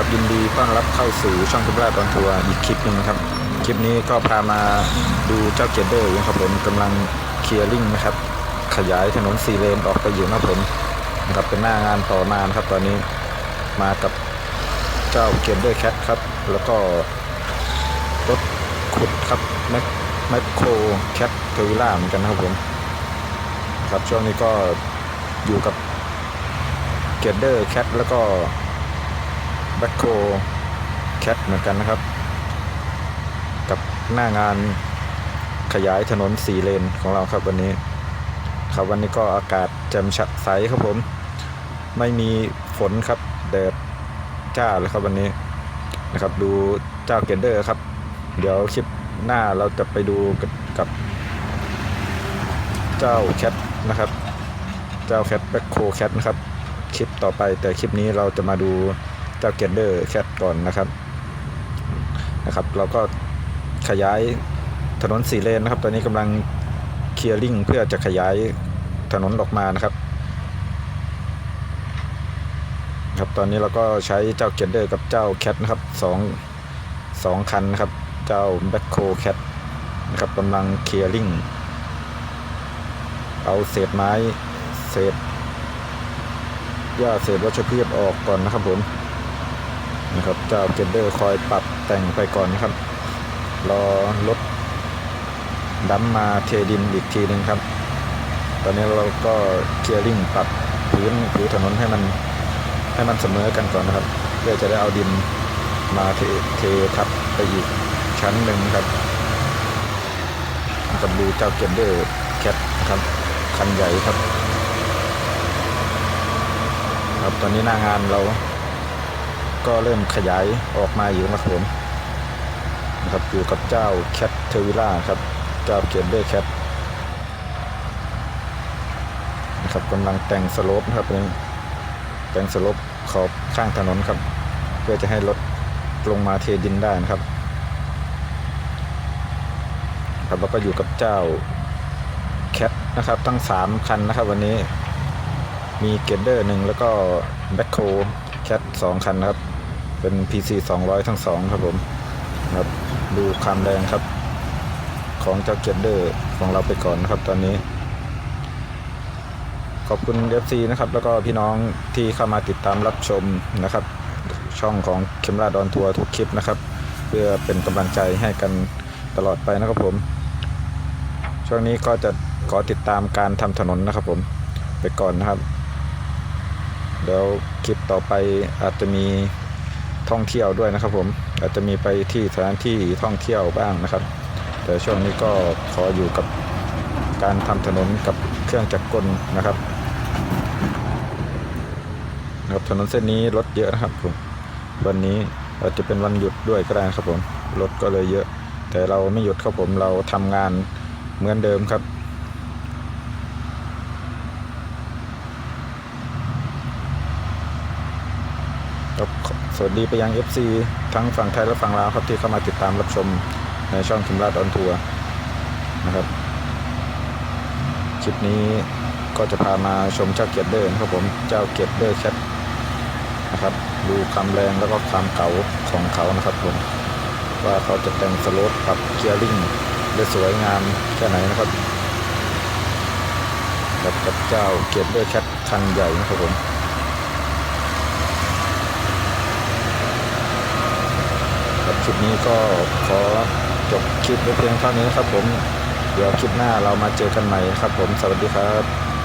ครับยินดีต้อนรับเข้าสู่ช่องคุณราตอนทัวร์อีกคลิปหนึ่งนะครับ คลิปนี้ก็พามาดูเจ้าเกเดอร์นะครับผมกำลังเคลียร์ลิงนะครับ ขยายถนนสี่เลนออกไปอยู่นะครับผมนะครับเป็นหน้างานต่อมานะครับ ตอนนี้มากับเจ้าเกเดอร์แคทครับ แล้วก็รถขุดครับแมคแมคโครแคทเทวิล่าเหมือนกันนะครับผมครับช่วงนี้ก็อยู่กับเกเดอร์แคทแล้วก็ แบคโคแคทเหมือนกันนะครับ กับหน้างานขยายถนนสี่เลนของเราครับวันนี้ ครับวันนี้ก็อากาศแจ่มใสครับผม ไม่มีฝนครับแดดจ้าเลยครับวันนี้นะครับ ดูเจ้าเกนเดอร์ครับ เดี๋ยวคลิปหน้าเราจะไปดูกับกับเจ้าแคทนะครับ เจ้าแคทแบ็คโคแคทนะครับ คลิปต่อไปแต่คลิปนี้เราจะมาดู เจ้าเกนเดอร์แคทก่อนนะครับนะครับ เราก็ขยายถนนสี่เลนนะครับ ตอนนี้กำลังเคลียร์ลิงเพื่อจะขยายถนนออกมานะครับ ครับตอนนี้เราก็ใช้เจ้าเกนเดอร์กับเจ้าแคทนะครับสองสองคันนะครับ เจ้าแบ็คโคแคทนะครับกำลังเคลียร์ลิงเอาเศษไม้เศษหญ้าเศษวัชพืชออกก่อนนะครับผม นะครับเจ้าเกนเดอร์คอยปรับแต่งไปก่อนนะครับ รอรถดัมมาเทดินอีกทีหนึ่งครับ ตอนนี้เราก็เคลียร์ลิงปรับพื้นผิวถนนให้มันให้มันเสมอกันก่อนนะครับ เพื่อจะได้เอาดินมาเทเททับไปอีกชั้นหนึ่งครับกับดูเจ้าเกนเดอร์แคทครับคันใหญ่ครับ ครับตอนนี้หน้างานเรา ก็เริ่มขยายออกมาอยู่นะครับผมนะครับอยู่กับเจ้าแคทเทวิล่าครับเจ้าเกนเดอร์แคทนะครับกำลังแต่งสโลปนะครับตอนนี้แต่งสโลปขอบข้างถนนครับ เพื่อจะให้รถลงมาเทดินได้นะครับครับแล้วก็อยู่กับเจ้าแคทนะครับทั้ง 3 คันนะครับวันนี้มีเกนเดอร์หนึ่งแล้วก็แบ็คโค แคทสองคันนะครับ เป็น PC 200 ทั้งสองครับผมนะครับดูความแรงครับ ของเจ้าเกนเดอร์ของเราไปก่อนนะครับตอนนี้ ขอบคุณ FC นะครับ แล้วก็พี่น้องที่เข้ามาติดตามรับชมนะครับ ช่องของเคมราดอนทัวร์ทุกคลิปนะครับ เพื่อเป็นกำลังใจให้กันตลอดไปนะครับผม ช่วงนี้ก็จะขอติดตามการทำถนนนะครับผมไปก่อนนะครับ เดี๋ยวคลิปต่อไปอาจจะมีท่องเที่ยวด้วยนะครับ ผมอาจจะมีไปที่สถานที่ท่องเที่ยวบ้างนะครับ แต่ช่วงนี้ก็ขออยู่กับการทำถนนกับเครื่องจักรกลนะครับนะครับถนนเส้นนี้รถเยอะนะครับผมวันนี้อาจจะเป็นวันหยุดด้วยก็ได้ครับผมรถก็เลยเยอะ แต่เราไม่หยุดครับผมเราทำงานเหมือนเดิมครับ ครับสวัสดีไปยัง FC ทั้งฝั่งไทยและฝั่งลาวครับที่เข้ามาติดตามรับชมในช่องคิมราดออนทัวร์นะครับคลิปนี้ก็จะพามาชมเจ้าเกียร์เดอร์นครับผมเจ้าเกียร์เดอร์แคทนะครับดูความแรงแล้วก็ความเก่าของเขานะครับผมว่าเขาจะแต่งสโลปปรับเกียร์ลิงได้สวยงามแค่ไหนนะครับกับกับเจ้าเกียร์เดอร์แคทคันใหญ่นะครับผม ครับค ลิปนี้ก็ขอจบคลิปไว้เพียงเท่านี้ครับผม เดี๋ยวคลิปหน้าเรามาเจอกันใหม่ครับผม สวัสดีครับ